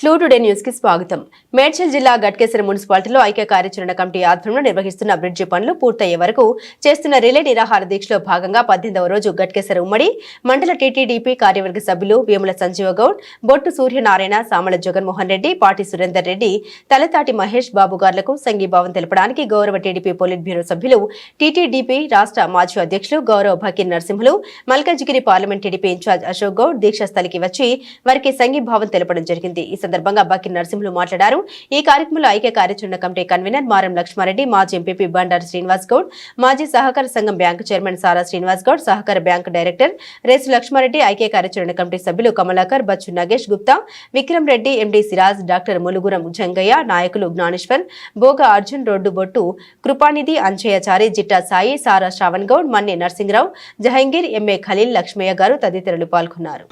Clue today న్యూస్కి స్వాగతం. మేడ్చల్ జిల్లా గట్కేశ్వర మున్సిపాలిటీలో ఐక్య కార్యాచరణ కమిటీ ఆధ్వర్యంలో నిర్వహిస్తున్న బ్రిడ్జి పనులు పూర్తయ్యే వరకు చేస్తున్న రిలే నిరాహార దీక్షలో భాగంగా పద్దెనిమిదవ రోజు గట్కేశ్వర ఉమ్మడి మండల టీటీడీపీ కార్యవర్గ సభ్యులు వేముల సంజీవ గౌడ్ బొట్టు సూర్యనారాయణ సామల జగన్మోహన్ రెడ్డి పాటి సురేందర్ రెడ్డి తలతాటి మహేష్ బాబు గారులకు సంఘీభావం తెలపడానికి గౌరవ టీడీపీ పోలిట్ బ్యూరో సభ్యులు టీటీడీపీ రాష్ట్ర మాజీ అధ్యక్షులు గౌరవ భకీర్ Narasimhulu Malkajgiri parliament TDP in-charge Ashok Goud దీక్షాస్థలికి వచ్చి వారికి సంఘీభావం తెలపడం జరిగింది. ఈ సందర్భంగా బక్కి నరసింహులు మాట్లాడారు. ఈ కార్యక్రమంలో ఐక్య కార్యాచరణ కమిటీ కన్వీనర్ మారం లక్ష్మారెడ్డి మాజీ ఎంపీపీ బండారు శ్రీనివాస్ గౌడ్ మాజీ సహకార సంఘం బ్యాంకు చైర్మన్ సారా శ్రీనివాస్ గౌడ్ సహకార బ్యాంకు డైరెక్టర్ రేసు లక్ష్మారెడ్డి ఐక్య కార్యాచరణ కమిటీ సభ్యులు కమలాకర్ బచ్చు నగేష్ గుప్తా విక్రమ్ రెడ్డి ఎండీ సిరాజ్ డాక్టర్ ములుగురం జంగయ్య నాయకులు జ్ఞానేశ్వర్ భోగ అర్జున్ రోడ్డు బొట్టు కృపానిధి అంచయ్యచారి జిట్టా సాయి సారా శ్రావణ్ గౌడ్ మన్నే నర్సింగ్రావు జహంగీర్ ఎంఏ ఖలీల్ లక్ష్మయ్య గారు తదితరులు పాల్గొన్నారు.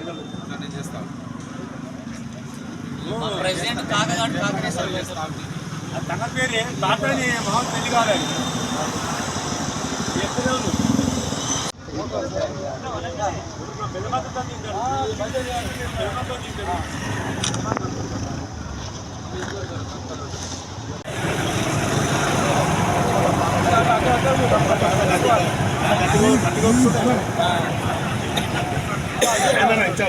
ప్రెసిడెంట్ కాకగాడు కాంగ్రెస్ తన పేరే తాతని మహా పెళ్ళి కాలేదు అంతా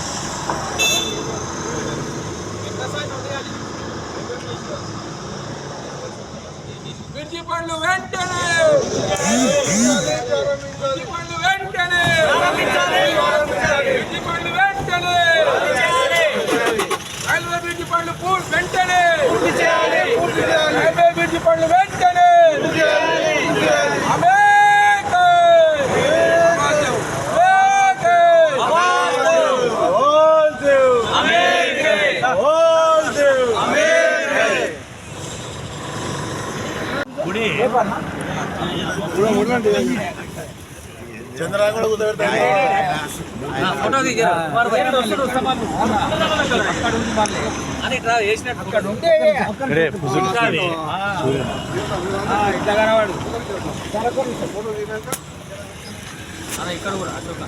మిర్చి పండ్లు వెంటనే! మిర్చి పండ్లు వెంటనే! మిర్చి పండ్లు వెంటనే! రైల్వే బ్రిడ్జి పండ్లు వెంటనే రైల్వే బ్రిడ్జి ఫోటో ఇట్లా కనవాడు ఇక్కడ కూడా అశోక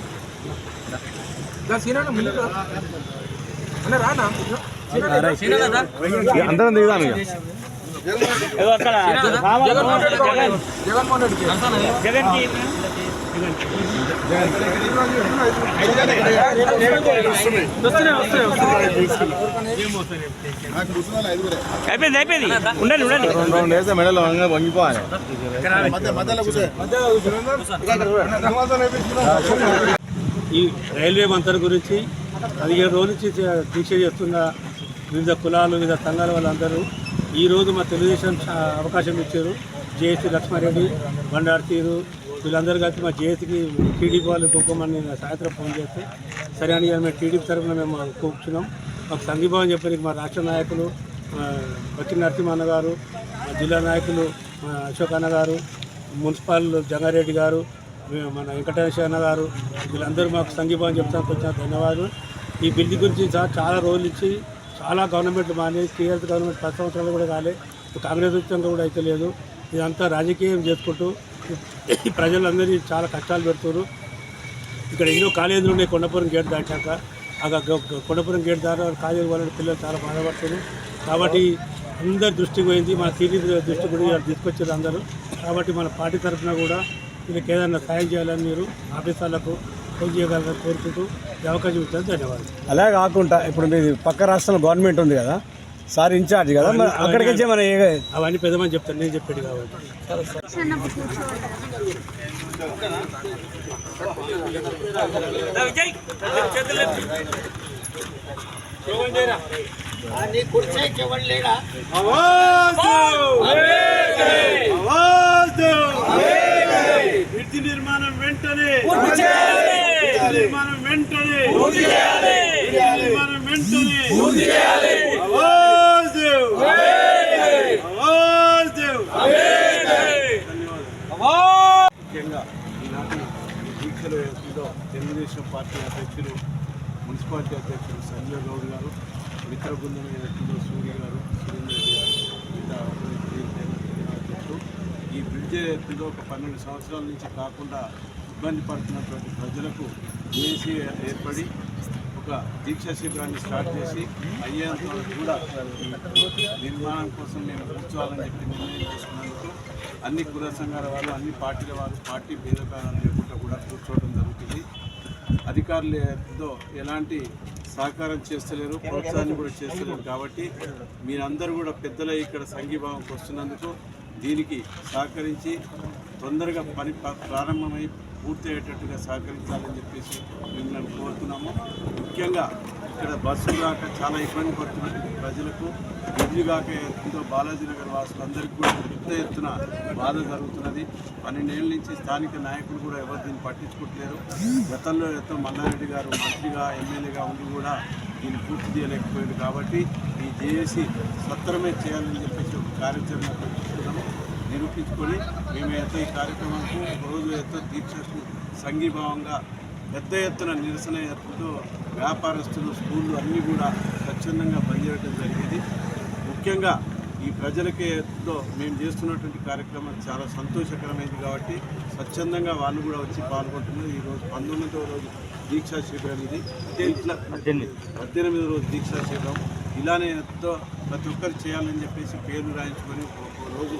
అందరం దిగుదాం ఇక జగన్మోహన్ రెడ్డి జగన్ రెడ్డికి అయిపోయింది అయిపోయింది. ఉండండి ఉండండి. రెండు రెండు వేస్తే మెడలో వంగిపోవాలి ఈ రైల్వే మంత్రి గురించి పదిహేడు రోజుల నుంచి దీక్ష చేస్తున్న వివిధ కులాలు వివిధ సంఘాల వాళ్ళందరూ ఈరోజు మా తెలుగుదేశం అవకాశం ఇచ్చారు. జేసీ లక్ష్మారెడ్డి బండారు తీరు వీళ్ళందరూ కలిసి మా జేఏసీకి టీడీపీ వాళ్ళు ఒక్కొక్కమని సాయంత్రం ఫోన్ చేస్తే సరే అని మేము టీడీపీ తరఫున మేము కూర్చున్నాం మాకు సంఘీభావం చెప్పడానికి మా రాష్ట్ర నాయకులు బక్కి నరసింహన్న గారు మా జిల్లా నాయకులు అశోక్ అన్న గారు మున్సిపల్ జంగారెడ్డి గారు మన వెంకటేశ్వర అన్న గారు వీళ్ళందరూ మాకు సంఘీభావం చెప్తానికి వచ్చిన ధన్యవాదాలు. ఈ బిల్లు గురించి చాలా రోజులు ఇచ్చి చాలా గవర్నమెంట్ మానే టీఆర్ఎస్ గవర్నమెంట్ పది సంవత్సరాలు కూడా కాలే కాంగ్రెస్ ఉద్యమంలో కూడా అయితే లేదు. ఇదంతా రాజకీయం చేసుకుంటూ ప్రజలందరినీ చాలా కష్టాలు పెడుతున్నారు. ఇక్కడ ఎన్నో కాలేజీలు ఉన్నాయి కొండపురం గేట్ దాటాక. అక్కడ కొండపురం గేట్ దాకా కాలేజీ వాళ్ళ పిల్లలు చాలా బాధపడుతున్నారు. కాబట్టి అందరి దృష్టికి పోయింది. మన టీడీపీ దృష్టి కూడా తీసుకొచ్చారు అందరూ. కాబట్టి మన పార్టీ తరఫున కూడా వీళ్ళకి ఏదైనా సాయం చేయాలని మీరు ఆఫీసర్లకు ఫోన్ చేయగలరని కోరుకుంటూ అవకాశం ఇచ్చారు ధన్యవాదాలు. అలా కాకుండా ఇప్పుడు మీది పక్క రాష్ట్రంలో గవర్నమెంట్ ఉంది కదా. సార్ ఇన్ఛార్జ్ కదా మరి అక్కడికి వచ్చి మన ఏ- అవన్నీ పెద్దమని చెప్తాను నేను చెప్పాడు కాబట్టి. నిర్మాణం వెంటనే. నిర్మాణం వెంటనే. నిర్మాణం వెంటనే. తెలుగుదేశం పార్టీ అధ్యక్షులు మున్సిపాలిటీ అధ్యక్షులు సంజయ్ గౌడ్ గారు మిత్ర బృందం ఏదైతుందో సూర్య గారు సురేంద్ర రెడ్డి గారు అధ్యక్షులు. ఈ బ్రిడ్జ్ ఏదైతుందో ఒక పన్నెండు సంవత్సరాల నుంచి కాకుండా ఇబ్బంది పడుతున్నటువంటి ప్రజలకు ఏసీ ఏర్పడి ఒక దీక్ష శిబిరాన్ని స్టార్ట్ చేసి అయ్యేంత కూడా నిర్మాణం కోసం మేము కూర్చోవాలని చెప్పి నిర్ణయం చేసుకున్నందుకు అన్ని కుల సంఘాల వాళ్ళు అన్ని పార్టీల వాళ్ళు పార్టీ భేదభావాలు లేకుండా కూడా కూర్చోవడం జరుగుతుంది. అధికారులు ఎలాంటి సహకారం చేస్తలేరు ప్రోత్సాహాన్ని కూడా చేస్తలేరు కాబట్టి మీరందరూ కూడా పెద్దల ఇక్కడ సంఘీభావంకి వస్తున్నందుకు దీనికి సహకరించి తొందరగా పని ప్రారంభమై పూర్తి అయ్యేటట్టుగా సహకరించాలని చెప్పేసి మిమ్మల్ని కోరుతున్నాము. ముఖ్యంగా ఇక్కడ బస్సులు రాక చాలా ఇబ్బంది పడుతున్నటువంటి ప్రజలకు. ఇల్లు కాక ఎంతో బాలాజీ నగర్ వాసులందరికీ కూడా పెద్ద ఎత్తున బాధ జరుగుతున్నది. పన్నెండేళ్ళ నుంచి స్థానిక నాయకులు కూడా ఎవరు దీన్ని పట్టించుకోవట్లేరు గతంలో ఎంతో మల్లారెడ్డి గారు మంత్రిగా ఎమ్మెల్యేగా ఉండి కూడా దీన్ని పూర్తి చేయలేకపోయాడు కాబట్టి ఈ జేఏసీ సత్వరమే చేయాలని చెప్పేసి ఒక కార్యాచరణ నిరూపించుకొని మేము ఎంతో ఈ కార్యక్రమానికి రోజు ఎంతో దీక్ష సంఘీభావంగా పెద్ద ఎత్తున నిరసన ఎత్తుతో వ్యాపారస్తులు స్కూళ్ళు అన్నీ కూడా స్వచ్ఛందంగా పనిచేయడం జరిగింది. ముఖ్యంగా ఈ ప్రజలకే ఎంతో మేము చేస్తున్నటువంటి కార్యక్రమం చాలా సంతోషకరమైంది కాబట్టి స్వచ్ఛందంగా వాళ్ళు కూడా వచ్చి పాల్గొంటున్నారు. ఈరోజు పంతొమ్మిదవ రోజు దీక్షా శిబిరం ఇది. ఇట్లా పద్దెనిమిది. రోజు దీక్షా శిబిరం. ఇలానే ఎంతో ప్రతి ఒక్కరు చేయాలని చెప్పేసి పేర్లు రాయించుకొని రోజు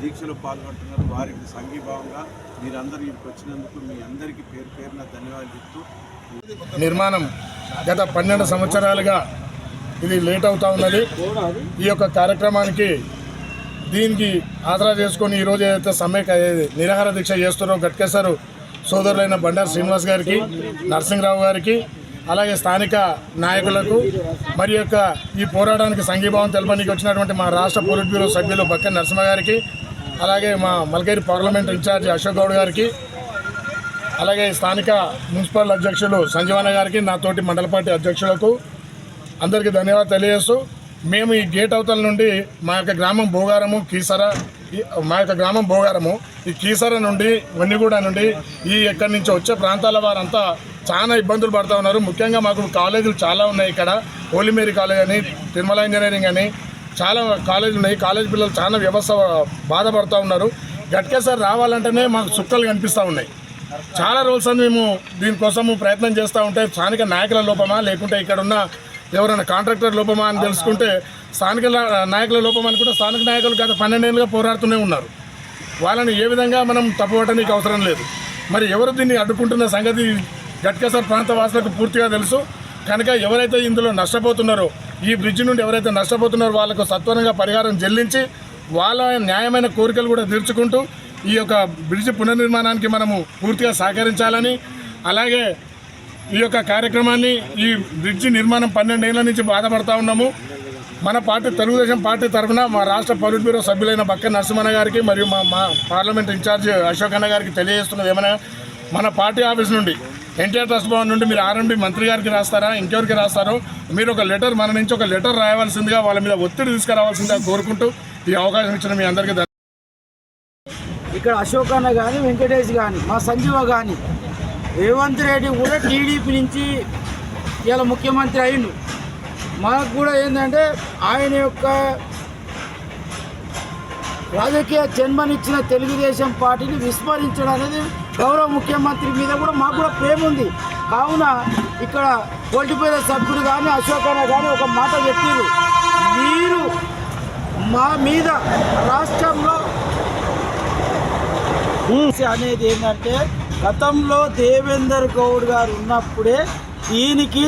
దీక్షలో పాల్గొంటున్నారు. వారికి సంఘీభావంగా మీరందరూ ఇక్కడికి వచ్చినందుకు మీ అందరికీ పేరు పేరున ధన్యవాదాలు చెప్తూ నిర్మాణం గత పన్నెండు సంవత్సరాలుగా ఇది లేట్ అవుతా ఉన్నది. ఈ యొక్క కార్యక్రమానికి దీనికి ఆసరా చేసుకొని ఈరోజు ఏదైతే సమ్మె నిరాహార దీక్ష చేస్తున్నారో గట్కేశారు సోదరులైన బండారు శ్రీనివాస్ గారికి నరసింహరావు గారికి అలాగే స్థానిక నాయకులకు మరి యొక్క ఈ పోరాటానికి సంఘీభావం తెలపడానికి వచ్చినటువంటి మా రాష్ట్ర పోలిట్ బ్యూరో సభ్యులు బక్క నరసింహ గారికి అలాగే మా మల్కేరి పార్లమెంట్ ఇన్ఛార్జి అశోక్ గౌడ్ గారికి అలాగే స్థానిక మున్సిపల్ అధ్యక్షులు సంజీవన గారికి నాతోటి మండల పార్టీ అధ్యక్షులకు అందరికీ ధన్యవాదాలు తెలియజేస్తూ మేము ఈ గేట్ అవతల నుండి మా యొక్క గ్రామం భోగారము కీసర మా యొక్క గ్రామం భోగారము ఈ కీసర నుండి వన్నిగూడ నుండి ఈ ఎక్కడి నుంచి వచ్చే ప్రాంతాల వారంతా చాలా ఇబ్బందులు పడుతూ ఉన్నారు. ముఖ్యంగా మాకు కాలేజీలు చాలా ఉన్నాయి ఇక్కడ. హోలీమేరీ కాలేజ్ అని తిరుమల ఇంజనీరింగ్ అని చాలా కాలేజీలు ఉన్నాయి. కాలేజ్ పిల్లలు చాలా వ్యవస్థ బాధపడుతూ ఉన్నారు. గట్కేసారి రావాలంటేనే మాకు చుక్కలు కనిపిస్తూ ఉన్నాయి. చాలా రోజులు మేము దీనికోసము ప్రయత్నం చేస్తూ ఉంటే స్థానిక నాయకుల లోపమా లేకుంటే ఇక్కడ ఉన్న ఎవరైనా కాంట్రాక్టర్ లోపమా అని తెలుసుకుంటే స్థానిక నాయకుల లోపం అనుకుంటే స్థానిక నాయకులు గత పన్నెండేళ్ళుగా పోరాడుతూనే ఉన్నారు. వాళ్ళని ఏ విధంగా మనం తప్పుపట్టడానికి అవసరం లేదు. మరి ఎవరు దీన్ని అడ్డుకుంటున్న సంగతి గట్కేసర్ ప్రాంత వాసులకు పూర్తిగా తెలుసు. కనుక ఎవరైతే ఇందులో నష్టపోతున్నారో ఈ బ్రిడ్జ్ నుండి ఎవరైతే నష్టపోతున్నారో వాళ్ళకు సత్వరంగా పరిహారం చెల్లించి వాళ్ళ న్యాయమైన కోరికలు కూడా తీర్చుకుంటూ ఈ యొక్క బ్రిడ్జ్ పునర్నిర్మాణానికి మనము పూర్తిగా సహకరించాలని అలాగే ఈ యొక్క కార్యక్రమాన్ని ఈ బ్రిడ్జి నిర్మాణం పన్నెండేళ్ళ నుంచి బాధపడతా ఉన్నాము. మన పార్టీ తెలుగుదేశం పార్టీ తరఫున మా రాష్ట్ర పొలిట్ బ్యూరో సభ్యులైన బక్క నరసింహన్న గారికి మరియు మా మా పార్లమెంట్ ఇన్ఛార్జ్ అశోక్ అన్న గారికి తెలియజేస్తున్నది ఏమైనా మన పార్టీ ఆఫీస్ నుండి ఎన్టీఆర్ ట్రస్ట్ భవన్ నుండి మీరు ఆర్ఎండి మంత్రి గారికి రాస్తారా? ఇంకెవరికి రాస్తారో? మీరు ఒక లెటర్ మన నుంచి ఒక లెటర్ రాయవలసిందిగా వాళ్ళ మీద ఒత్తిడి తీసుకురావాల్సిందిగా కోరుకుంటూ ఈ అవకాశం ఇచ్చిన మీ అందరికీ ఇక్కడ అశోక్ అన్న కానీ వెంకటేష్ కానీ మా సంజీవ కానీ రేవంత్ రెడ్డి కూడా టీడీపీ నుంచి ఇలా ముఖ్యమంత్రి అయిండు. మనకు కూడా ఏంటంటే ఆయన యొక్క రాజకీయ జన్మనిచ్చిన తెలుగుదేశం పార్టీని విస్మరించడం అనేది గౌరవ ముఖ్యమంత్రి మీద కూడా మాకు కూడా ప్రేమ ఉంది. కావున ఇక్కడ పోల్టిపోయిన సభ్యుడు కానీ అశోక్ అన్న కానీ ఒక మాట చెప్పారు. మీరు మా మీద రాష్ట్రంలో అనేది ఏంటంటే గతంలో దేవేందర్ గౌడ్ గారు ఉన్నప్పుడే దీనికి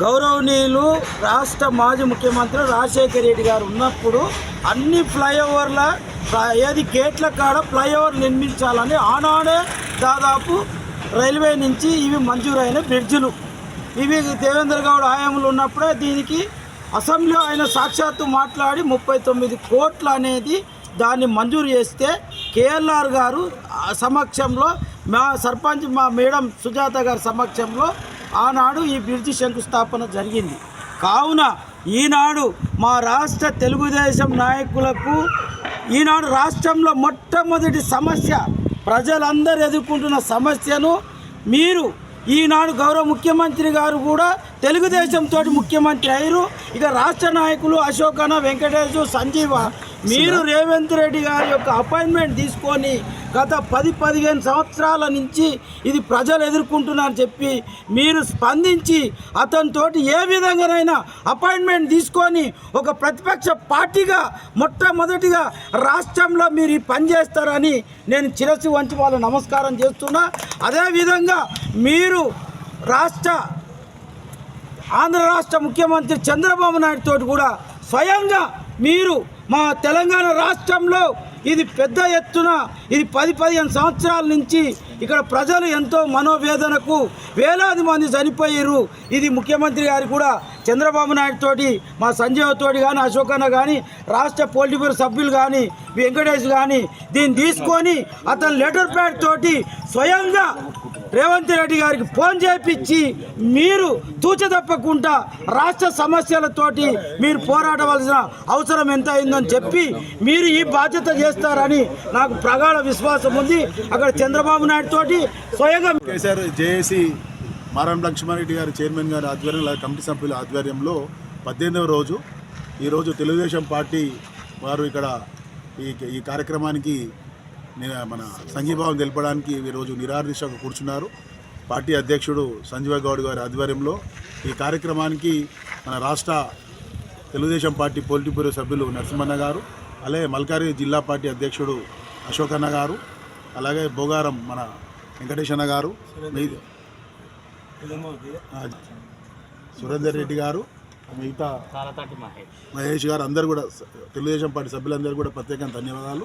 గౌరవనీయులు రాష్ట్ర మాజీ ముఖ్యమంత్రి రాజశేఖర రెడ్డి గారు ఉన్నప్పుడు అన్ని ఫ్లైఓవర్ల ఏది గేట్ల కాడ ఫ్లైఓవర్ నిర్మించాలని ఆనాడే దాదాపు రైల్వే నుంచి ఇవి మంజూరైన బ్రిడ్జులు. ఇవి దేవేంద్ర గౌడ్ హయాంలో ఉన్నప్పుడే దీనికి అసెంబ్లీలో ఆయన సాక్షాత్తు మాట్లాడి ముప్పై తొమ్మిది కోట్లు అనేది దాన్ని మంజూరు చేస్తే కేఎల్ఆర్ గారు సమక్షంలో మా సర్పంచ్ మా మేడం సుజాత గారి సమక్షంలో ఆనాడు ఈ బ్రిడ్జి శంకుస్థాపన జరిగింది. కావున ఈనాడు మా రాష్ట్ర తెలుగుదేశం నాయకులకు ఈనాడు రాష్ట్రంలో మొట్టమొదటి సమస్య ప్రజలందరూ ఎదుర్కొంటున్న సమస్యను మీరు ఈనాడు గౌరవ ముఖ్యమంత్రి గారు కూడా తెలుగుదేశంతో ముఖ్యమంత్రి అయ్యారు. ఇక రాష్ట్ర నాయకులు అశోకన వెంకటేష్ సంజీవ మీరు రేవంత్ రెడ్డి గారి యొక్క అపాయింట్మెంట్ తీసుకొని గత పది పదిహేను సంవత్సరాల నుంచి ఇది ప్రజలు ఎదుర్కొంటున్నారని చెప్పి మీరు స్పందించి అతనితోటి ఏ విధంగానైనా అపాయింట్మెంట్ తీసుకొని ఒక ప్రతిపక్ష పార్టీగా మొట్టమొదటిగా రాష్ట్రంలో మీరు పనిచేస్తారని పని చేస్తారని నేను చిరసి వంచి వాళ్ళు నమస్కారం చేస్తున్నా. అదేవిధంగా మీరు రాష్ట్ర ఆంధ్ర రాష్ట్ర ముఖ్యమంత్రి చంద్రబాబు నాయుడు తోటి కూడా స్వయంగా మీరు మా తెలంగాణ రాష్ట్రంలో ఇది పెద్ద ఎత్తున ఇది పది పదిహేను సంవత్సరాల నుంచి ఇక్కడ ప్రజలు ఎంతో మనోవేదనకు వేలాది మంది చనిపోయారు. ఇది ముఖ్యమంత్రి గారు కూడా చంద్రబాబు నాయుడు తోటి మా సంజయ్ తోటి కానీ అశోకన్న కానీ రాష్ట్ర పోలిట్ బ్యూరో సభ్యులు కానీ వెంకటేష్ కానీ దీన్ని తీసుకొని అతను లెటర్ ప్యాడ్ తోటి స్వయంగా రేవంత్ రెడ్డి గారికి ఫోన్ చేపించి మీరు తూచదప్పకుండా రాష్ట్ర సమస్యలతోటి మీరు పోరాడవలసిన అవసరం ఎంత అయిందని చెప్పి మీరు ఈ బాధ్యత చేస్తారని నాకు ప్రగాఢ విశ్వాసం ఉంది. అక్కడ చంద్రబాబు నాయుడు తోటి స్వయంగా కేసీఆర్ జేఏసీ మారం లక్ష్మారెడ్డి గారు చైర్మన్ గారి ఆధ్వర్యంలో కమిటీ సభ్యుల ఆధ్వర్యంలో పద్దెనిమిదవ రోజు ఈరోజు తెలుగుదేశం పార్టీ వారు ఇక్కడ ఈ ఈ కార్యక్రమానికి మన సంఘీభావం తెలపడానికి ఈరోజు నిరాదీక్షకు కూర్చున్నారు. పార్టీ అధ్యక్షుడు సంజీవ గౌడ్ గారి ఆధ్వర్యంలో ఈ కార్యక్రమానికి మన రాష్ట్ర తెలుగుదేశం పార్టీ పోలిట్ బ్యూరో సభ్యులు నరసింహన్న గారు అలాగే మల్కారి జిల్లా పార్టీ అధ్యక్షుడు అశోకన్న గారు అలాగే బోగారం మన వెంకటేశన్న గారు సురేందర్ రెడ్డి గారు మిగతా మహేష్. గారు అందరు కూడా తెలుగుదేశం పార్టీ సభ్యులందరూ కూడా ప్రత్యేకంగా ధన్యవాదాలు.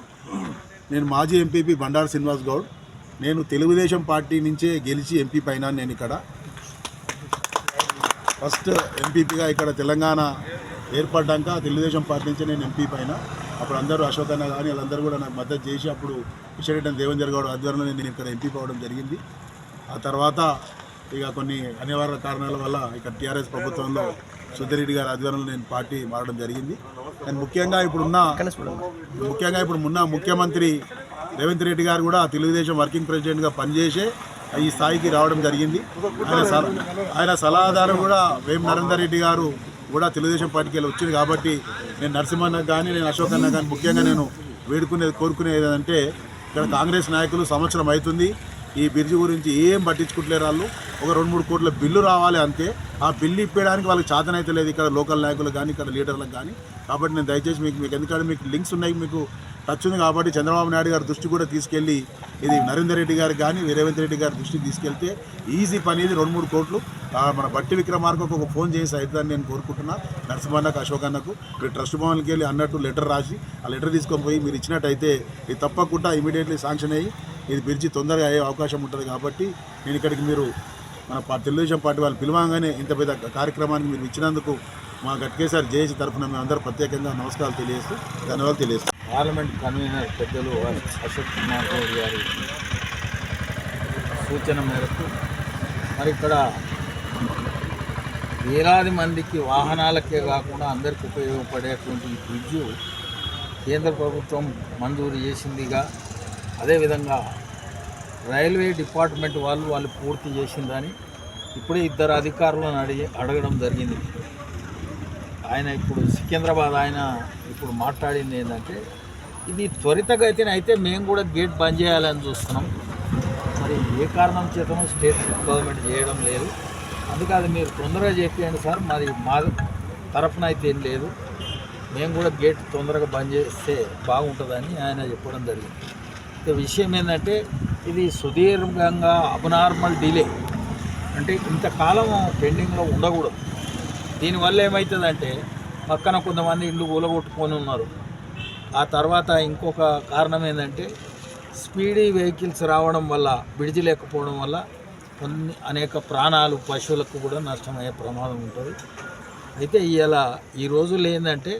నేను మాజీ ఎంపీపీ బండారు శ్రీనివాస్ గౌడ్. నేను తెలుగుదేశం పార్టీ నుంచే గెలిచి ఎంపీ పైన నేను ఇక్కడ. ఫస్ట్ ఎంపీపీగా ఇక్కడ తెలంగాణ ఏర్పడ్డాక తెలుగుదేశం పార్టీ నుంచి నేను ఎంపీ పైన. అప్పుడు అందరూ అశోక్ అన్న కానీ వాళ్ళందరూ కూడా నాకు మద్దతు చేసి అప్పుడు కిషన్ దేవేందర్ గౌడ్ ఆధ్వర్యంలో నేను ఇక్కడ ఎంపీ కావడం జరిగింది. ఆ తర్వాత ఇక కొన్ని అనివార్య కారణాల వల్ల ఇక్కడ టీఆర్ఎస్ ప్రభుత్వంలో సుధీరెడ్డి గారి ఆధ్వర్యంలో నేను పార్టీ మారడం జరిగింది. కానీ ముఖ్యంగా ఇప్పుడున్న ముఖ్యంగా ఇప్పుడు ఉన్న ముఖ్యమంత్రి రేవంత్ రెడ్డి గారు కూడా తెలుగుదేశం వర్కింగ్ ప్రెసిడెంట్గా పనిచేసే ఈ స్థాయికి రావడం జరిగింది. ఆయన ఆయన సలహాదారు కూడా వేం నరేందర్ రెడ్డి గారు కూడా తెలుగుదేశం పార్టీకి వెళ్ళి వచ్చింది కాబట్టి నేను నరసింహన్నకు కానీ నేను అశోక్ అన్న కానీ ముఖ్యంగా నేను వేడుకునేది కోరుకునేది ఏంటంటే ఇక్కడ కాంగ్రెస్ నాయకులు సంవత్సరం అవుతుంది. ఈ బ్రిడ్జి గురించి ఏం పట్టించుకుంటలేరు వాళ్ళు. ఒక రెండు మూడు కోట్ల బిల్లు రావాలి అంతే. ఆ బిల్లు ఇప్పేయడానికి వాళ్ళకి చేతనైతే లేదు. ఇక్కడ లోకల్ నాయకులకు కానీ ఇక్కడ లీడర్లకు కానీ. కాబట్టి నేను దయచేసి మీకు మీకు ఎందుకంటే మీకు లింక్స్ ఉన్నాయి మీకు టచ్ ఉంది కాబట్టి చంద్రబాబు నాయుడు గారి దృష్టి కూడా తీసుకెళ్ళి ఇది నరేందర్ రెడ్డి గారు కానీ రేవంత్ రెడ్డి గారి దృష్టికి తీసుకెళ్తే ఈజీ పని ఇది. రెండు మూడు కోట్లు. మన బట్టి విక్రమార్కకు ఒక ఫోన్ చేసి అవుతుందని నేను కోరుకుంటున్నా. నరసింహన్నకు అశోక్ అన్నకు మీరు ట్రస్ట్ భవన్కి వెళ్ళి అన్నట్టు లెటర్ రాసి ఆ లెటర్ తీసుకొని పోయి మీరు ఇచ్చినట్టయితే ఇది తప్పకుండా ఇమీడియట్లీ శాంక్షన్ అయ్యి ఇది బ్రిడ్జి తొందరగా అయ్యే అవకాశం ఉంటుంది కాబట్టి నేను ఇక్కడికి మీరు మన తెలుగుదేశం పార్టీ వాళ్ళు పిలవగానే ఇంత పెద్ద కార్యక్రమానికి మీరు ఇచ్చినందుకు మా గట్కేసారి జేఏసీ తరఫున మేము అందరూ ప్రత్యేకంగా నమస్కారాలు తెలియజేస్తూ ధన్యవాదాలు తెలియజేస్తాం. పార్లమెంట్ కన్వీనర్ పెద్దలు అశోక్ కుమార్ గౌడ్ గారి సూచన మేరకు మరి ఇక్కడ వేలాది మందికి వాహనాలకే కాకుండా అందరికి ఉపయోగపడేటువంటి ఈ బ్రిడ్జు కేంద్ర ప్రభుత్వం మంజూరు చేసిందిగా అదేవిధంగా రైల్వే డిపార్ట్మెంట్ వాళ్ళు వాళ్ళు పూర్తి చేసిందని ఇప్పుడే ఇద్దరు అధికారులను అడిగి అడగడం జరిగింది. ఆయన ఇప్పుడు సికింద్రాబాద్ ఆయన ఇప్పుడు మాట్లాడింది ఏంటంటే ఇది త్వరితగతిన అయితే మేము కూడా గేట్ బంద్ చేయాలని చూస్తున్నాం. మరి ఏ కారణం చేతనో స్టేట్ గవర్నమెంట్ చేయడం లేదు. అందుకే అది మీరు తొందరగా చెప్పేయండి సార్. మరి మా తరఫున అయితే ఏం లేదు. మేము కూడా గేట్ తొందరగా బంద్ చేస్తే బాగుంటుందని ఆయన చెప్పడం జరిగింది. విషయం ఏంటంటే ఇది సుదీర్ఘంగా అబ్నార్మల్ డిలే. అంటే ఇంతకాలం పెండింగ్లో ఉండకూడదు. దీనివల్ల ఏమవుతుందంటే పక్కన కొంతమంది ఇల్లు కూలగొట్టుకొని ఉన్నారు. ఆ తర్వాత ఇంకొక కారణం ఏంటంటే స్పీడీ వెహికల్స్ రావడం వల్ల బ్రిడ్జి లేకపోవడం వల్ల కొన్ని అనేక ప్రాణాలు పశువులకు కూడా నష్టమయ్యే ప్రమాదం ఉంటుంది. అయితే ఇలా ఈ రోజుల్లో ఏంటంటే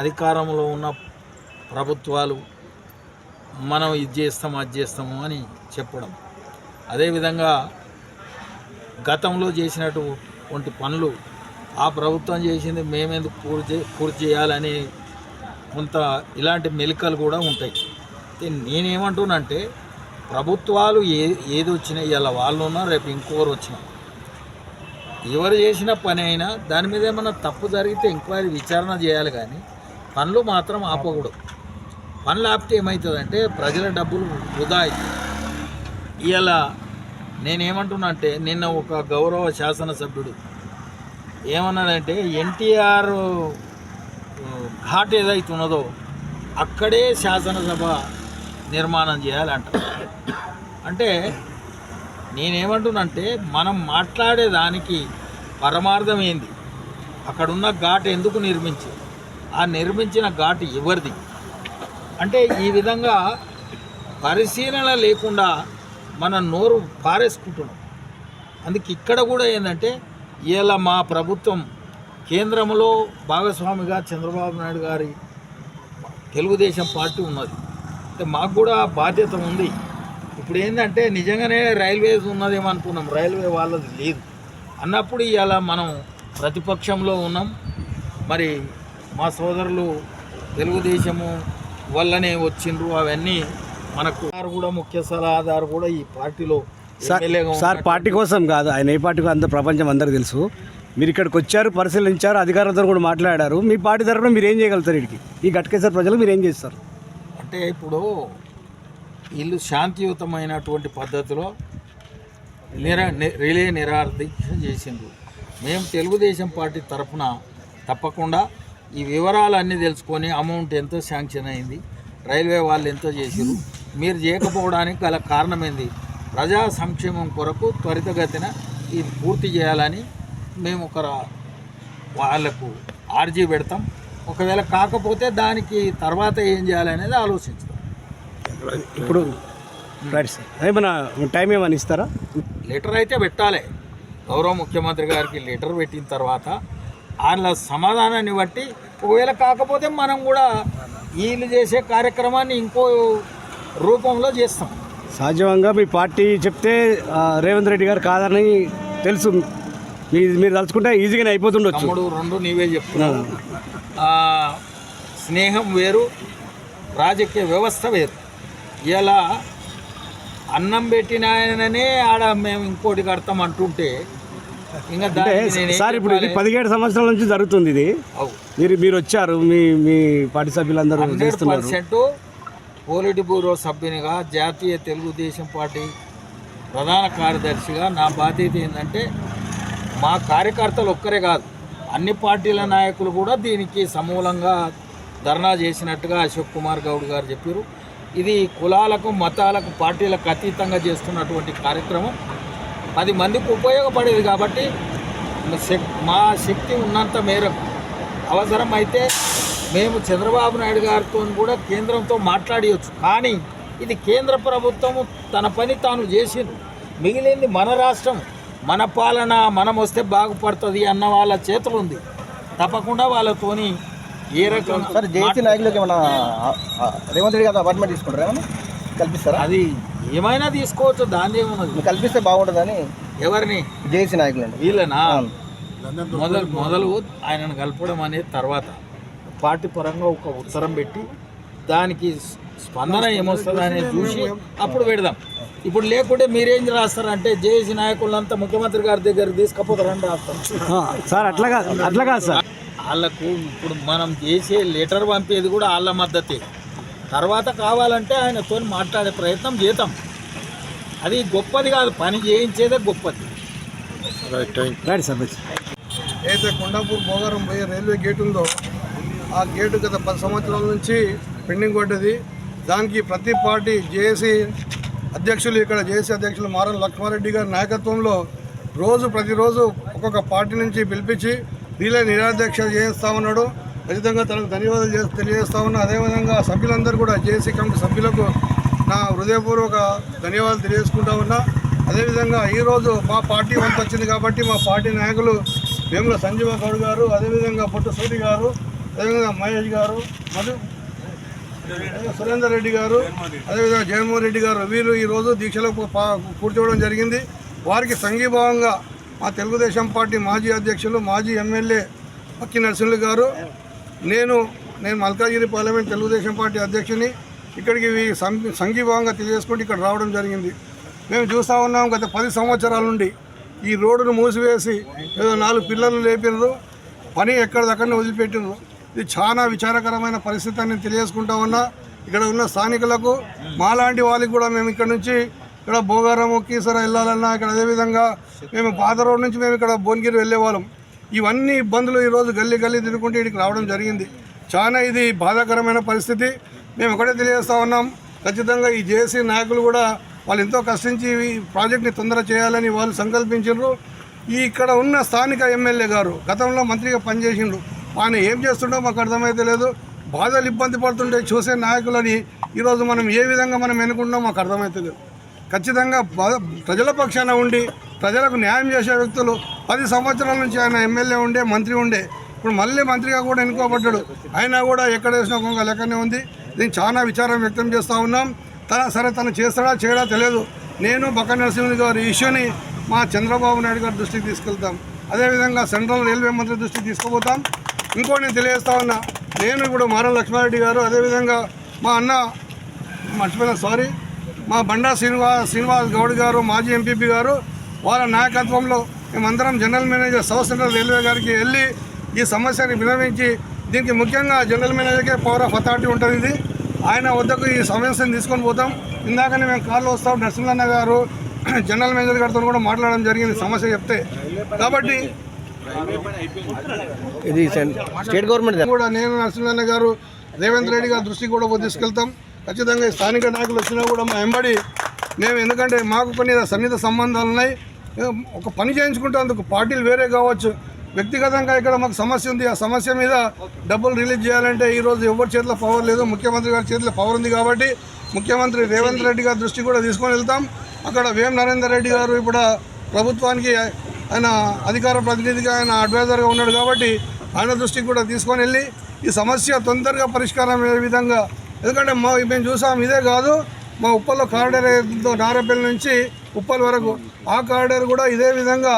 అధికారంలో ఉన్న ప్రభుత్వాలు మనం ఇది చేస్తాం అది చేస్తాము అని చెప్పడం. అదేవిధంగా గతంలో చేసినటువంటి పనులు ఆ ప్రభుత్వం చేసింది మేమెందుకు పూర్తి పూర్తి చేయాలని కొంత ఇలాంటి మెలికలు కూడా ఉంటాయి. నేనేమంటున్నానంటే ప్రభుత్వాలు ఏ ఏది వచ్చినా ఇలా వాళ్ళు ఉన్నా రేపు ఇంకొకరు వచ్చినా ఎవరు చేసిన పని అయినా దాని మీద ఏమన్నా తప్పు జరిగితే ఎంక్వైరీ విచారణ చేయాలి కానీ పనులు మాత్రం ఆపకూడదు. పనులు ఆపితే ఏమవుతుందంటే ప్రజల డబ్బులు వృధా అవుతుంది ఇలా నేనేమంటున్నా అంటే నిన్న ఒక గౌరవ శాసనసభ్యుడు ఏమన్నాడంటే ఎన్టీఆర్ ఘాట్ ఏదైతే ఉన్నదో అక్కడే శాసనసభ నిర్మాణం చేయాలంట. అంటే నేనేమంటున్నంటే మనం మాట్లాడేదానికి పరమార్థం ఏంది? అక్కడున్న ఘాట్ ఎందుకు నిర్మించి ఆ నిర్మించిన ఘాట్ ఎవరిది? అంటే ఈ విధంగా పరిశీలన లేకుండా మన నోరు పారేసుకుంటున్నాం. అందుకే ఇక్కడ కూడా ఏంటంటే ఇలా మా ప్రభుత్వం కేంద్రంలో భాగస్వామిగా చంద్రబాబు నాయుడు గారి తెలుగుదేశం పార్టీ ఉన్నది. అంటే మాకు కూడా బాధ్యత ఉంది. ఇప్పుడు ఏంటంటే నిజంగానే రైల్వేస్ ఉన్నదేమో అనుకున్నాం. రైల్వే వాళ్ళది లేదు. అన్నప్పుడు ఇలా మనం ప్రతిపక్షంలో ఉన్నాం. మరి మా సోదరులు తెలుగుదేశము వల్లనే వచ్చిండ్రు. అవన్నీ మనకు కూడా ముఖ్య సలహాదారు కూడా ఈ పార్టీలో సార్ పార్టీ కోసం కాదు ఆయన ఏ పార్టీ అంత ప్రపంచం అందరికీ తెలుసు. మీరు ఇక్కడికి వచ్చారు పరిశీలించారు అధికారులతో కూడా మాట్లాడారు. మీ పార్టీ తరఫున మీరు ఏం చేయగలుగుతారు ఇక్కడికి ఈ గట్కేశ్వర ప్రజలు మీరు ఏం చేస్తారు? అంటే ఇప్పుడు వీళ్ళు శాంతియుతమైనటువంటి పద్ధతిలో నిర రిలే నిరాదీక్ష చేసిండ్రు. మేము తెలుగుదేశం పార్టీ తరఫున తప్పకుండా ఈ వివరాలన్నీ తెలుసుకొని అమౌంట్ ఎంత శాంక్షన్ అయింది. రైల్వే వాళ్ళు ఎంత చేసారు మీరు చేయకపోవడానికి గల కారణం ఏంది ప్రజా సంక్షేమం కొరకు త్వరితగతిన ఇది పూర్తి చేయాలని మేము ఒక వాళ్ళకు ఆర్జీ పెడతాం. ఒకవేళ కాకపోతే దానికి తర్వాత ఏం చేయాలనేది ఆలోచించుతాం. ఇప్పుడు టైం ఏమైనా ఇస్తారా? లెటర్ అయితే పెట్టాలి. గౌరవ ముఖ్యమంత్రి గారికి లెటర్ పెట్టిన తర్వాత వాళ్ళ సమాధానాన్ని బట్టి ఒకవేళ కాకపోతే మనం కూడా వీళ్ళు చేసే కార్యక్రమాన్ని ఇంకో రూపంలో చేస్తాం. సహజంగా మీ పార్టీ చెప్తే రేవంత్ రెడ్డి గారు కాదని తెలుసు. మీరు తలుచుకుంటే ఈజీగానే అయిపోతుండొచ్చు. తమ్ముడు రెండు నీవే చెప్తున్నావు. ఆ, స్నేహం వేరు రాజకీయ వ్యవస్థ వేరు. ఇలా అన్నం పెట్టిన ఆయననే ఆడ మేము ఇంకోటి కడతాం అంటుంటే ఇంకా అంటే దానికి నేనేం సార్ ఇప్పుడు ఇది? పదిహేడు సంవత్సరాల నుంచి జరుగుతుంది ఇది. మీరు మీరు వచ్చారు మీ మీ పార్టీ సభ్యులందరూ చేస్తున్నారు పోలిట్ బ్యూరో సభ్యునిగా జాతీయ తెలుగుదేశం పార్టీ ప్రధాన కార్యదర్శిగా నా బాధ్యత ఏంటంటే మా కార్యకర్తలు ఒక్కరే కాదు అన్ని పార్టీల నాయకులు కూడా దీనికి సమూలంగా ధర్నా చేసినట్టుగా అశోక్ కుమార్ గౌడ్ గారు చెప్పారు ఇది కులాలకు మతాలకు పార్టీలకు అతీతంగా చేస్తున్నటువంటి కార్యక్రమం పది మందికి ఉపయోగపడేది కాబట్టి మా మా శక్తి ఉన్నంత మేరకు అవసరం అయితే మేము చంద్రబాబు నాయుడు గారితో కూడా కేంద్రంతో మాట్లాడియొచ్చు. కానీ ఇది కేంద్ర ప్రభుత్వము తన పని తాను చేసింది. మిగిలింది మన రాష్ట్రం. మన పాలన మనం వస్తే బాగుపడుతుంది అన్న వాళ్ళ చేతులు ఉంది. తప్పకుండా వాళ్ళతోని ఏ రకం సార్ జేసీ నాయకులకి ఏమన్నా రేవంత్ రెడ్డి గారు అపార్ట్మెంట్ తీసుకుంటారా కల్పిస్తారా? అది ఏమైనా తీసుకోవచ్చు దాని ఏమున్నది? కల్పిస్తే బాగుంటుందని ఎవరిని? జేసీ నాయకులు వీళ్ళనా. మొదలు మొదలు ఆయనను కలపడం అనేది తర్వాత. పార్టీ పరంగా ఒక ఉత్తరం పెట్టి దానికి స్పందన ఏమొస్తుంది అనేది చూసి అప్పుడు పెడదాం. ఇప్పుడు లేకుంటే మీరేం రాస్తారంటే జేఏసీ నాయకులంతా ముఖ్యమంత్రి గారి దగ్గర తీసుకపోతారని రాస్తాం. సార్ అట్లా కాదు అట్లా కాదు సార్. వాళ్ళకు ఇప్పుడు మనం చేసే లెటర్ పంపేది కూడా వాళ్ళ మద్దతే. తర్వాత కావాలంటే ఆయనతో మాట్లాడే ప్రయత్నం చేద్దాం. అది గొప్పది కాదు పని చేయించేదే గొప్పది. Right sir right. అయితే కొండాపూర్ భోగారం పోయే రైల్వే గేట్ ఉందో ఆ గేటు గత పది సంవత్సరాల నుంచి పెండింగ్ పడ్డది. దానికి ప్రతి పార్టీ జేఏసీ అధ్యక్షులు ఇక్కడ జేసీ అధ్యక్షులు మారం లక్ష్మారెడ్డి గారి నాయకత్వంలో రోజు ప్రతిరోజు ఒక్కొక్క పార్టీ నుంచి పిలిపించి వీళ్ళే నిరాధ్యక్ష చేస్తా ఉన్నాడు ఖచ్చితంగా తనకు ధన్యవాదాలు చేసి తెలియజేస్తా ఉన్నా. అదేవిధంగా సభ్యులందరూ కూడా జేసీ కమిటీ సభ్యులకు నా హృదయపూర్వక ధన్యవాదాలు తెలియజేసుకుంటా ఉన్నా. అదేవిధంగా ఈరోజు మా పార్టీ వంతు వచ్చింది కాబట్టి మా పార్టీ నాయకులు వేముల సంజీవ గౌడ్ గారు అదేవిధంగా పొట్టు సూరి గారు అదేవిధంగా మహేష్ గారు మధు సురేందర్ రెడ్డి గారు అదేవిధంగా జగన్మోహన్ రెడ్డి గారు వీరు ఈరోజు దీక్షలో కూర్చోవడం జరిగింది. వారికి సంఘీభావంగా మా తెలుగుదేశం పార్టీ మాజీ అధ్యక్షులు మాజీ ఎమ్మెల్యే పక్కి నరసింహులు గారు నేను నేను మల్కాజిగిరి పార్లమెంట్ తెలుగుదేశం పార్టీ అధ్యక్షుని. ఇక్కడికి సంఘీభావంగా తెలియజేసుకుంటూ ఇక్కడ రావడం జరిగింది. మేము చూస్తూ ఉన్నాం గత పది సంవత్సరాల నుండి. ఈ రోడ్డును మూసివేసి ఏదో నాలుగు పిల్లలు లేపినారు. పని ఎక్కడిదక్కడనే వదిలిపెట్టినారు. ఇది చాలా విచారకరమైన పరిస్థితి అని తెలియజేసుకుంటా ఉన్నా. ఇక్కడ ఉన్న స్థానికులకు మాలాంటి వాళ్ళకి కూడా మేము ఇక్కడ నుంచి ఇక్కడ భోగారం కీసర వెళ్ళాలన్నా ఇక్కడ అదేవిధంగా మేము పాత రోడ్ నుంచి మేము ఇక్కడ భువనగిరి వెళ్ళేవాళ్ళం. ఇవన్నీ ఇబ్బందులు ఈరోజు గల్లీ గల్లీ తిరుగుకుంటూ ఇక్కడికి రావడం జరిగింది. చాలా ఇది బాధాకరమైన పరిస్థితి. మేము ఒకటే తెలియజేస్తూ ఉన్నాం. ఖచ్చితంగా ఈ జేసీ నాయకులు కూడా వాళ్ళు ఎంతో కష్టించి ఈ ప్రాజెక్ట్ని తొందర చేయాలని వాళ్ళు సంకల్పించారు ఈ ఇక్కడ ఉన్న స్థానిక ఎమ్మెల్యే గారు గతంలో మంత్రిగా పనిచేసిండు. ఆయన ఏం చేస్తుండో మాకు అర్థమైతే లేదు. బాధలు ఇబ్బంది పడుతుంటే చూసే నాయకులని ఈరోజు మనం ఏ విధంగా మనం ఎన్నుకుంటామో మాకు అర్థమైతే లేదు. ఖచ్చితంగా ప్రజల పక్షాన ఉండి ప్రజలకు న్యాయం చేసే వ్యక్తులు పది సంవత్సరాల నుంచి ఆయన ఎమ్మెల్యే ఉండే మంత్రి ఉండే. ఇప్పుడు మళ్ళీ మంత్రిగా కూడా ఎన్నుకోబడ్డాడు. అయినా కూడా ఎక్కడ వేసిన కొంగ లెక్కనే ఉంది. నేను చాలా విచారం వ్యక్తం చేస్తూ ఉన్నాం. తన సరే తను చేస్తాడా చేయడా తెలియదు. నేను బక్క నరసింహుని గారి ఇష్యూని మా చంద్రబాబు నాయుడు గారి దృష్టికి తీసుకెళ్తాం. అదేవిధంగా సెంట్రల్ రైల్వే మంత్రి దృష్టికి తీసుకుపోతాం. ఇంకో నేను తెలియజేస్తా ఉన్నా నేను ఇప్పుడు మారం లక్ష్మారెడ్డి గారు అదేవిధంగా మా అన్న మర్చిపోయిన సారీ. మా బండా శ్రీనివాస్ శ్రీనివాస్ గౌడ్ గారు మాజీ ఎంపీపీ గారు వాళ్ళ నాయకత్వంలో మేమందరం general manager South Central Railway గారికి వెళ్ళి ఈ సమస్యని వినవించి దీనికి ముఖ్యంగా జనరల్ మేనేజర్కే పవర్ ఆఫ్ అథారిటీ ఉంటుంది ఇది. ఆయన వద్దకు ఈ సమస్యను తీసుకొని పోతాం. ఇందాకనే మేము కార్లో వస్తాం. నరసింహన్న గారు జనరల్ మేనేజర్ గారితో కూడా మాట్లాడడం జరిగింది సమస్య చెప్తే. కాబట్టి ఇది స్టేట్ గవర్నమెంట్ కూడా నేను నరసింహన్న గారు రేవంత్ రెడ్డి గారి దృష్టికి కూడా తీసుకెళ్తాం. ఖచ్చితంగా స్థానిక నాయకులు వచ్చినా కూడా మా వెంబడి మేము ఎందుకంటే మాకు కొన్ని సన్నిహిత సంబంధాలు ఉన్నాయి. ఒక పని చేయించుకుంటేందుకు పార్టీలు వేరే కావచ్చు. వ్యక్తిగతంగా ఇక్కడ మాకు సమస్య ఉంది. ఆ సమస్య మీద డబ్బులు రిలీజ్ చేయాలంటే ఈరోజు ఎవరి చేతిలో పవర్ లేదు. ముఖ్యమంత్రి గారి చేతిలో పవర్ ఉంది కాబట్టి ముఖ్యమంత్రి రేవంత్ రెడ్డి గారి దృష్టి కూడా తీసుకొని వెళ్తాం. అక్కడ వేం నరేందర్ రెడ్డి గారు ఇప్పుడు ప్రభుత్వానికి ఆయన అధికార ప్రతినిధిగా ఆయన అడ్వైజర్గా ఉన్నాడు కాబట్టి ఆయన దృష్టికి కూడా తీసుకొని వెళ్ళి ఈ సమస్య తొందరగా పరిష్కారం అయ్యే విధంగా ఎందుకంటే మా మేము చూసాం ఇదే కాదు మా ఉప్పల్లో కారిడార్ ఏదో నారపల్లి నుంచి ఉప్పల్ వరకు. ఆ కారిడార్ కూడా ఇదే విధంగా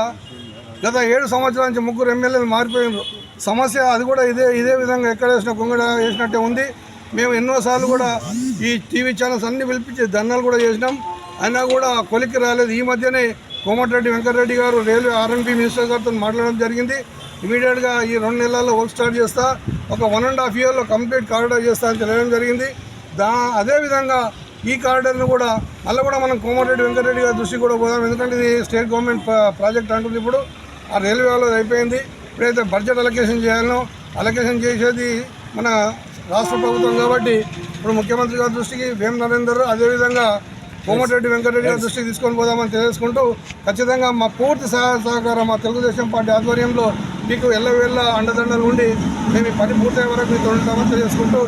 గత ఏడు సంవత్సరాల నుంచి ముగ్గురు ఎమ్మెల్యేలు మారిపోయినారు. సమస్య అది కూడా ఇదే ఇదే విధంగా ఎక్కడ వేసిన కొంగడ వేసినట్టే ఉంది. మేము ఎన్నోసార్లు కూడా ఈ టీవీ ఛానల్స్ అన్ని పిలిపించి ధర్నాలు కూడా చేసినాం. అయినా కూడా కొలిక్కి రాలేదు. ఈ మధ్యనే కోమటిరెడ్డి వెంకటరెడ్డి గారు రైల్వే ఆర్ఎన్బి మినిస్టర్ గారితో మాట్లాడడం జరిగింది. ఇమీడియట్గా ఈ రెండు నెలల్లో వర్క్ స్టార్ట్ చేస్తా. ఒక వన్ అండ్ హాఫ్ ఇయర్లో కంప్లీట్ కారిడార్ చేస్తా అని తెలియడం జరిగింది. దా అదేవిధంగా ఈ కారిడార్ను కూడా మళ్ళీ కూడా మనం కోమటిరెడ్డి వెంకటరెడ్డి గారి దృష్టికి కూడా పోదాం. ఎందుకంటే ఇది స్టేట్ గవర్నమెంట్ ప్రాజెక్ట్ అంటుంది ఇప్పుడు. ఆ రైల్వే వాళ్ళు అయిపోయింది. ఇప్పుడైతే బడ్జెట్ అలొకేషన్ చేయాలనో అలొకేషన్ చేసేది మన రాష్ట్ర ప్రభుత్వం కాబట్టి ఇప్పుడు ముఖ్యమంత్రి గారి దృష్టికి వేం నరేందర్ అదేవిధంగా కోమటిరెడ్డి వెంకటరెడ్డి గారి దృష్టికి తీసుకొని పోదామని తెలియజేసుకుంటూ ఖచ్చితంగా మా పూర్తి సహాయ సహకారం మా తెలుగుదేశం పార్టీ ఆధ్వర్యంలో మీకు ఎల్లవేళ్ళ అండదండలు ఉండి మేము ఈ పని పూర్తయ్యే వరకు మీతో ఉంటామని తెలియజేసుకుంటూ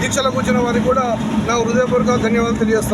దీక్షలో కూర్చున్న వారికి కూడా నా హృదయపూర్వక ధన్యవాదాలు తెలియజేస్తాం